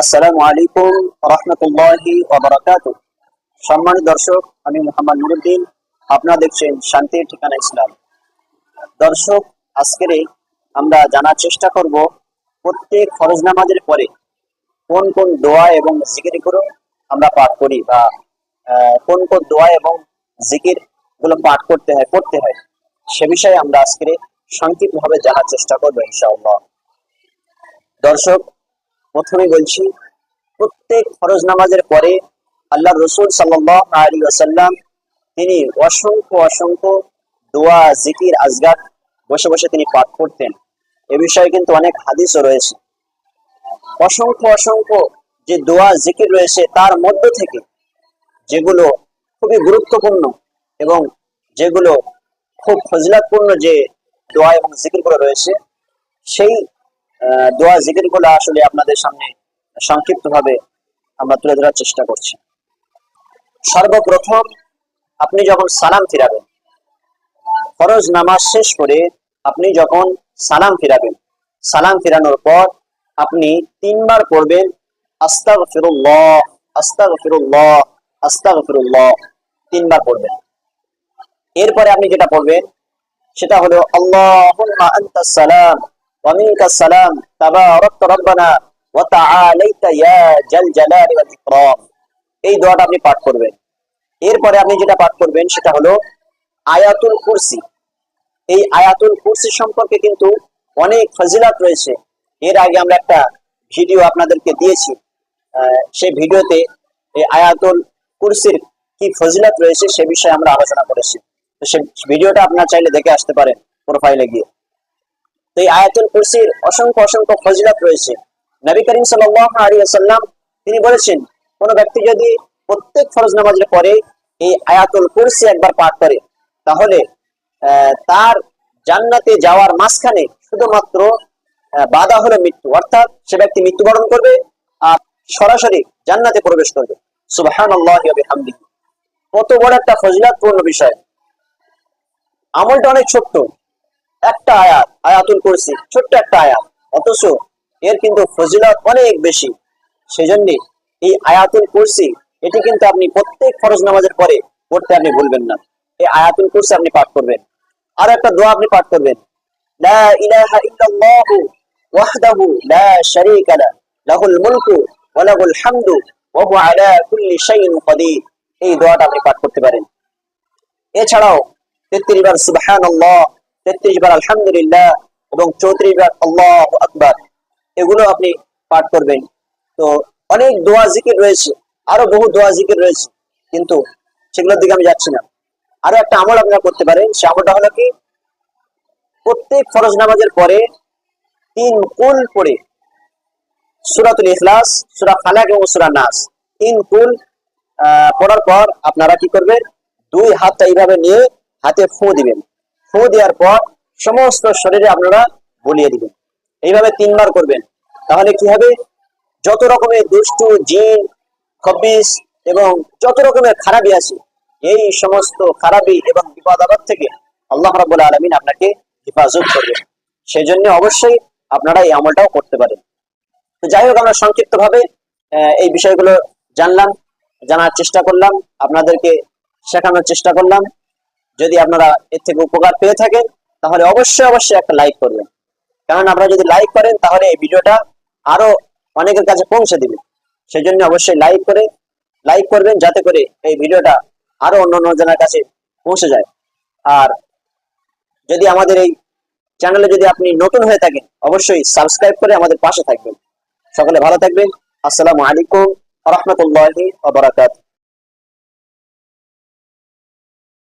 আসসালামু আলাইকুম রহমতুল্লাহি সম্মানিত দর্শক, আমি মোহাম্মদ নুরুদ্দিন। আপনারা দেখছেন শান্তির ঠিকানা ইসলাম। দর্শক, আজকের আমরা জানার চেষ্টা করব প্রত্যেক ফরজ নামাজের পরে কোন কোন দোয়া এবং জিকিরগুলো আমরা পাঠ করি বা কোন কোন দোয়া এবং জিকিরগুলো পাঠ করতে হয় করতে হয়, সে বিষয়ে আমরা আজকে সংক্ষিপ্তভাবে জানার চেষ্টা করব ইনশাআল্লাহ। দর্শক প্রথমে বলছি, প্রত্যেক ফরজ নামাজের পরে আল্লাহ রসুল সাল্লাহ আলী আসাল্লাম তিনি অসংখ্য অসংখ্য দোয়া, জিকির, আজগার বসে বসে তিনি পাঠ করতেন। এ বিষয়ে কিন্তু অনেক হাদিসও রয়েছে। অসংখ্য অসংখ্য যে দোয়া, জিকির রয়েছে তার মধ্য থেকে, যেগুলো খুবই গুরুত্বপূর্ণ এবং যেগুলো খুব ফজিলাতপূর্ণ যে দোয়া এবং জিকিরগুলো রয়েছে, সেই দোয়া, জিকিরগুলো আসলে আপনাদের সামনে সংক্ষিপ্তভাবে আমরা তুলে ধরার চেষ্টা করছি। সর্বপ্রথম, আপনি যখন সালাম ফিরাবেন, ফরজ নামাজ শেষ করে আপনি যখন সালাম ফিরাবেন, সালাম ফিরানোর পর আপনি তিনবার পড়বেন আস্তাগ ফিরুল্লাহ আস্তাগ ফিরুল্লাহ আস্তাগ ফিরুল্লাহ তিনবার পড়বেন। এরপরে আপনি যেটা পড়বেন, সেটা হলো আনতাস সালাম তাবারাকতা রাব্বানা ওয়া তাআলাইতা ইয়া জাল জালালি ওয়াল ইকরাম এই দোয়াটা আপনি পাঠ করবেন। এরপরে আপনি যেটা পাঠ করবেন সেটা হলো আয়াতুল কুরসি। এই আয়াতুল কুরসি সম্পর্কে কিন্তু অনেক ফজিলাত রয়েছে। এর আগে আমরা একটা ভিডিও আপনাদেরকে দিয়েছি। সেই ভিডিওতে এই আয়াতুল কুরসির কি ফজিলাত রয়েছে সে বিষয়ে আমরা আলোচনা করেছি। তো সে ভিডিওটা আপনারা চাইলে দেখে আসতে পারেন প্রোফাইলে গিয়ে। তো এই আয়াতুল কুরসির অসংখ্য অসংখ্য ফজিলাত রয়েছে। নবী করিম ওয়াসাল্লাম তিনি বলেছেন, কোন ব্যক্তি যদি প্রত্যেক ফরজ নামাজের পরে এই আয়াতুল কুরসি একবার পাঠ করে, তাহলে তার জান্নাতে যাওয়ার মাঝখানে শুধুমাত্র বাধা হলো মৃত্যু। অর্থাৎ সে ব্যক্তি মৃত্যুবরণ করবে আর সরাসরি জান্নাতে প্রবেশ করবে। বিহামদিহি। কত বড় একটা ফজিলাতপূর্ণ বিষয়। আমলটা অনেক ছোট্ট একটা আয়াত, আয়াতুল কুরসি, ছোট্ট একটা আয়াত। অথচ এর কিন্তু ফজিলত অনেক বেশি। সেজন্য এই আয়াতুল কুরসি, এটি কিন্তু আপনি প্রত্যেক ফরজ নামাজের পরে পড়তে আপনি ভুলবেন না। এই আয়াতুল কুরসি আপনি পাঠ করবেন। আর একটা দোয়া আপনি পাঠ করবেন। লা ইলাহা ইল্লাল্লাহু ওয়াহদাহু লা শারীকা লা, লাহুল মুলকু ওয়া লাহুল হামদু ওয়া হুয়া আলা কুল্লি শাইইন কাদির। এই দোয়াটা আপনি পাঠ করতে পারেন। এছাড়াও তেত্রিশ বার সুবহান আল্লাহ তেত্রিশ বার আলহামদুলিল্লাহ এবং চৌত্রিশ বার আল্লাহ আকবার। এগুলো আপনি পাঠ করবেন। তো অনেক দোয়া জিকির রয়েছে, আরও বহু দোয়া জিকির রয়েছে, কিন্তু সেগুলোর দিকে আমি যাচ্ছি না। আরও একটা আমল আপনারা করতে পারেন, সে আমলটা হলো কি? প্রত্যেক ফরজ নামাজের পরে তিন কুল পড়ে। সুরাতুল ইখলাস, সুরা ফালাক এবং সুরা নাস। তিন কুল পড়ার পর আপনারা কি করবেন? দুই হাতটা এইভাবে নিয়ে হাতে ফু দিবেন। ফু দেওয়ার পর সমস্ত শরীরে আপনারা বলিয়ে দিবেন। এইভাবে তিনবার করবেন। তাহলে কি হবে? যত রকমের দুষ্টু, জিন খবিস এবং যত রকমের খারাপি আছে, এই সমস্ত খারাপি এবং বিপদ আপদ থেকে আল্লাহ রাবুল আলমিন আপনাকে হেফাজত করবেন। সেই জন্য অবশ্যই আপনারা এই আমলটাও করতে পারেন। যাই হোক, আমরা সংক্ষিপ্ত ভাবে এই বিষয়গুলো জানলাম, জানার চেষ্টা করলাম, আপনাদেরকে শেখানোর চেষ্টা করলাম। যদি আপনারা এর থেকে উপকার পেয়ে থাকেন, তাহলে অবশ্যই অবশ্যই একটা লাইক করবেন। কারণ আপনারা যদি লাইক করেন, তাহলে এই ভিডিওটা আরও অনেকের কাছে পৌঁছে দিবে। সেই জন্য অবশ্যই লাইক করে লাইক করবেন যাতে করে এই ভিডিওটা আরও অন্য অন্য জনের কাছে পৌঁছে যায়। আর যদি আমাদের এই চ্যানেলে যদি আপনি নতুন হয়ে থাকেন, অবশ্যই সাবস্ক্রাইব করে আমাদের পাশে থাকবেন। সকলে ভালো থাকবেন। আসসালামু আলাইকুম রহমতুল্লাহি